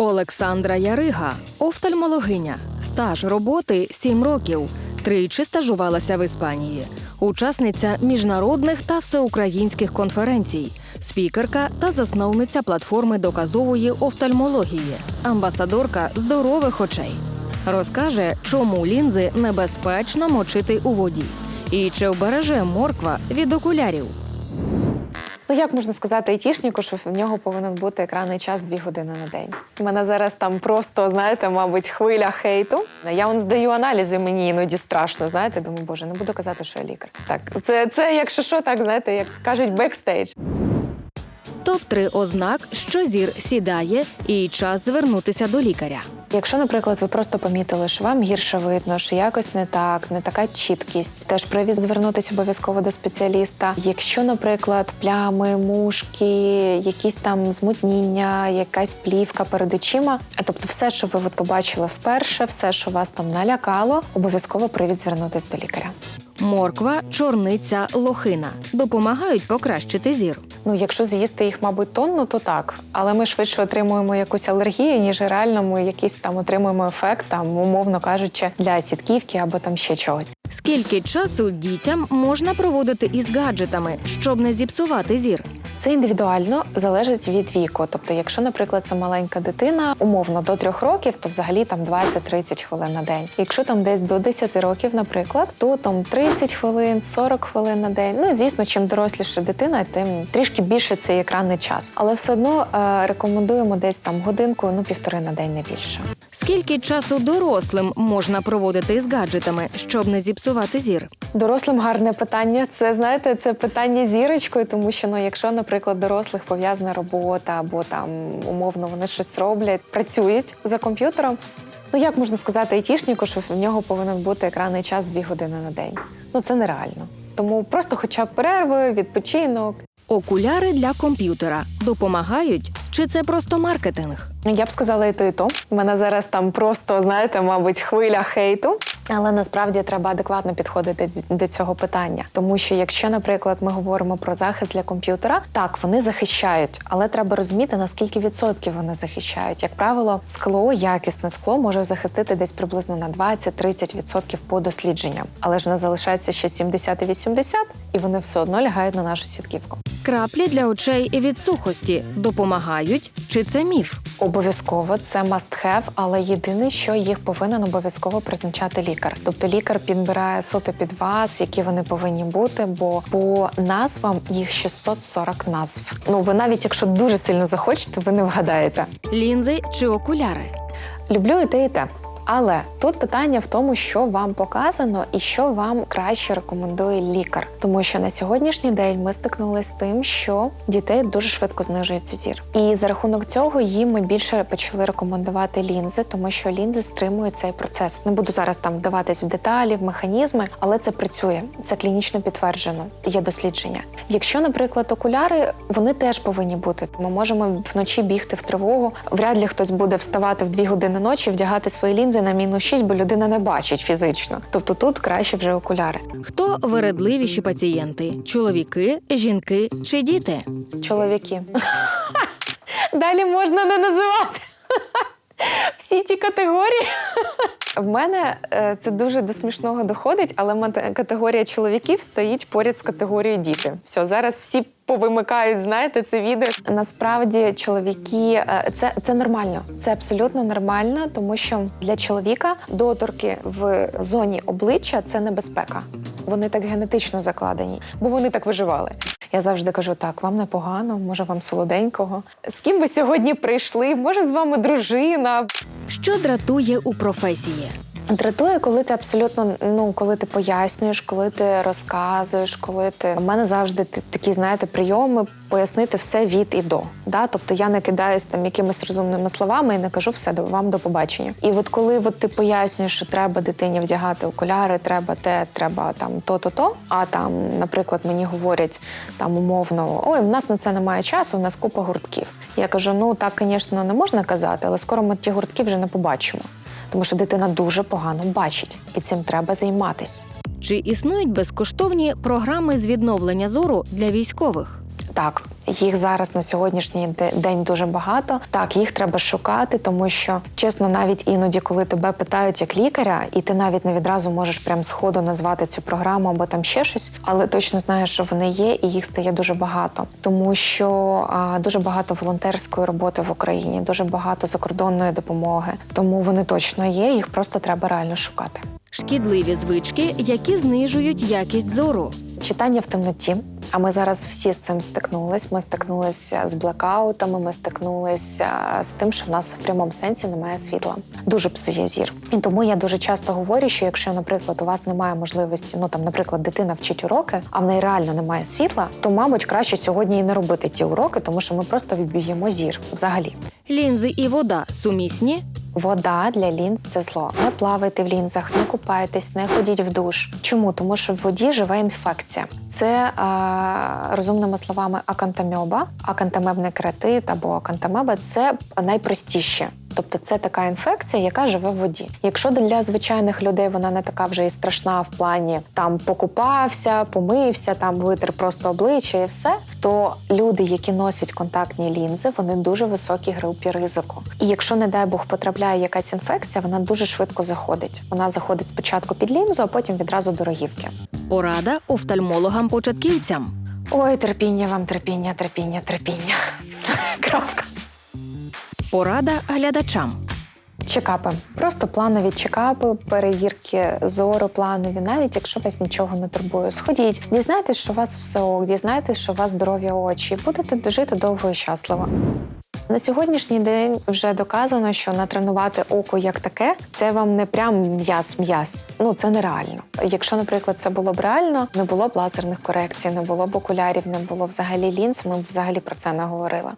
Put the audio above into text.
Олександра Ярига, офтальмологиня, стаж роботи 7 років. Тричі стажувалася в Іспанії. Учасниця міжнародних та всеукраїнських конференцій, спікерка та засновниця платформи доказової офтальмології, амбасадорка здорових очей. Розкаже, чому лінзи небезпечно мочити у воді і чи вбереже морква від окулярів. Ну як можна сказати айтішнику, що в нього повинен бути екранний час 2 години на день. У мене зараз там просто, знаєте, мабуть, хвиля хейту. Я он здаю аналізи, мені іноді страшно. Знаєте, думаю, боже, не буду казати, що я лікар. Так, це, це якщо що, так знаєте, як кажуть, бекстейдж. Топ 3 ознак, що зір сідає, і час звернутися до лікаря. Якщо, наприклад, ви просто помітили, що вам гірше видно, що якось не так, не така чіткість, теж привід звернутися обов'язково до спеціаліста. Якщо, наприклад, плями, мушки, якісь там змутніння, якась плівка перед очима, тобто все, що ви от побачили вперше, все, що вас там налякало, обов'язково привід звернутися до лікаря. Морква, чорниця, лохина допомагають покращити зір. Ну, якщо з'їсти їх, мабуть, тонну, то так. Але ми швидше отримуємо якусь алергію, ніж реально ми якийсь там отримуємо ефект, там, умовно кажучи, для сітківки або там ще чогось. Скільки часу дітям можна проводити із гаджетами, щоб не зіпсувати зір? Це індивідуально залежить від віку. Тобто, якщо, наприклад, це маленька дитина, умовно до трьох років, то взагалі там 20-30 хвилин на день. Якщо там десь до 10 років, наприклад, то там 30 хвилин, 40 хвилин на день. Ну і звісно, чим доросліша дитина, тим трішки більше цей екранний час. Але все одно е, рекомендуємо десь там годинку, ну півтори на день, не більше. Скільки часу дорослим можна проводити із гаджетами, щоб не зіпсувати зір? Дорослим гарне питання. Це знаєте, це питання зірочкою, тому що ну, якщо, наприклад, дорослих пов'язана робота або там умовно вони щось роблять, працюють за комп'ютером. Ну як можна сказати айтішнику, що в нього повинен бути екранний час 2 години на день? Ну це нереально. Тому просто, хоча б перерви, відпочинок. Окуляри для комп'ютера допомагають, чи це просто маркетинг? Ну, Я б сказала і то, і то. У мене зараз там просто, знаєте, мабуть, хвиля хейту. Але насправді треба адекватно підходити до цього питання. Тому що якщо, наприклад, ми говоримо про захист для комп'ютера, так вони захищають, але треба розуміти, наскільки відсотків вони захищають. Як правило, скло, якісне скло може захистити десь приблизно на 20-30% по дослідженням. Але ж не залишається ще 70 і 80, і вони все одно лягають на нашу сітківку. Краплі для очей від сухості допомагають, чи це міф? Обов'язково це must have, але єдине, що їх повинен обов'язково призначати лікар. Тобто лікар підбирає суто під вас, які вони повинні бути, бо по назвам їх 640 назв. Ну ви навіть якщо дуже сильно захочете, ви не вгадаєте. Лінзи чи окуляри? Люблю і те, і те. Але тут питання в тому, що вам показано і що вам краще рекомендує лікар. Тому що на сьогоднішній день ми стикнулися з тим, що дітей дуже швидко знижується зір. І за рахунок цього їм ми більше почали рекомендувати лінзи, тому що лінзи стримують цей процес. Не буду зараз там вдаватись в деталі, в механізми, але це працює. Це клінічно підтверджено. Є дослідження. Якщо, наприклад, окуляри, вони теж повинні бути. Ми можемо вночі бігти в тривогу. Вряд ли хтось буде вставати в дві години ночі, вдягати свої лінзи на мінус 6, бо людина не бачить фізично. Тобто тут краще вже окуляри. Хто вередливіші пацієнти? Чоловіки, жінки чи діти? Чоловіки. Далі можна не називати. Всі ті категорії. В мене е, це дуже до смішного доходить, але категорія чоловіків стоїть поряд з категорією діти. Все, зараз всі повимикають, знаєте, це відео. Насправді, чоловіки е, це, це нормально. Це абсолютно нормально, тому що для чоловіка доторки в зоні обличчя це небезпека. Вони так генетично закладені, бо вони так виживали. Я завжди кажу: так, вам непогано, може вам солоденького. З ким ви сьогодні прийшли? Може, з вами дружина? Що дратує у професії? Дратує, коли ти абсолютно ну коли ти пояснюєш, коли ти розказуєш, коли ти У мене завжди такі, знаєте, прийоми пояснити все від і до. Да? Тобто я не кидаюсь там якимись розумними словами і не кажу все до вам до побачення. І от коли от ти пояснюєш, що треба дитині вдягати окуляри, треба те, треба там то-то, то. А там, наприклад, мені говорять там умовно: ой, в нас на це немає часу, у нас купа гуртків. Я кажу: ну так, звісно, не можна казати, але скоро ми ті гуртки вже не побачимо. Тому що дитина дуже погано бачить, і цим треба займатися. Чи існують безкоштовні програми з відновлення зору для військових? Так, Їх зараз на сьогоднішній день дуже багато. Так, їх треба шукати, тому що чесно, навіть іноді, коли тебе питають як лікаря, і ти навіть не відразу можеш прям сходу назвати цю програму або там ще щось, але точно знаєш, що вони є, і їх стає дуже багато, тому що а, дуже багато волонтерської роботи в Україні, дуже багато закордонної допомоги. Тому вони точно є. Їх просто треба реально шукати. Шкідливі звички, які знижують якість зору. Читання в темноті. А ми зараз всі з цим стикнулись. Ми стикнулися з блекаутами, ми стикнулися з тим, що в нас в прямому сенсі немає світла. Дуже псує зір. І тому я дуже часто говорю, що якщо, наприклад, у вас немає можливості, ну там, наприклад, дитина вчить уроки, а в неї реально немає світла, то мабуть краще сьогодні і не робити ті уроки, тому що ми просто відб'ємо зір взагалі. Лінзи і вода сумісні. Вода для лінз це зло. Не плавайте в лінзах, не купайтесь, не ходіть в душ. Чому? Тому що в воді живе інфекція. Це е, розумними словами акантамеба, акантамебний кератит або акантамеба це найпростіше. Тобто це така інфекція, яка живе в воді. Якщо для звичайних людей вона не така вже і страшна в плані там покупався, помився, там витер просто обличчя і все, то люди, які носять контактні лінзи, вони дуже високі групі ризику. І якщо, не дай Бог, потрапляє якась інфекція, вона дуже швидко заходить. Вона заходить спочатку під лінзу, а потім відразу до рогівки. Порада офтальмологам-початківцям. Ой, терпіння вам, терпіння, терпіння, терпіння. Все, крапка. Порада глядачам. Чекапи. Просто планові чекапи, перевірки зору планові, навіть якщо вас нічого не турбує. Сходіть, дізнайтесь, що у вас все ок, дізнайтесь, що у вас здорові очі, будете жити довго і щасливо. На сьогоднішній день вже доказано, що натренувати око як таке, це вам не прям м'яз-м'яз. Ну це нереально. Якщо, наприклад, це було б реально, не було б лазерних корекцій, не було б окулярів, не було взагалі лінз. Ми взагалі про це не говорили.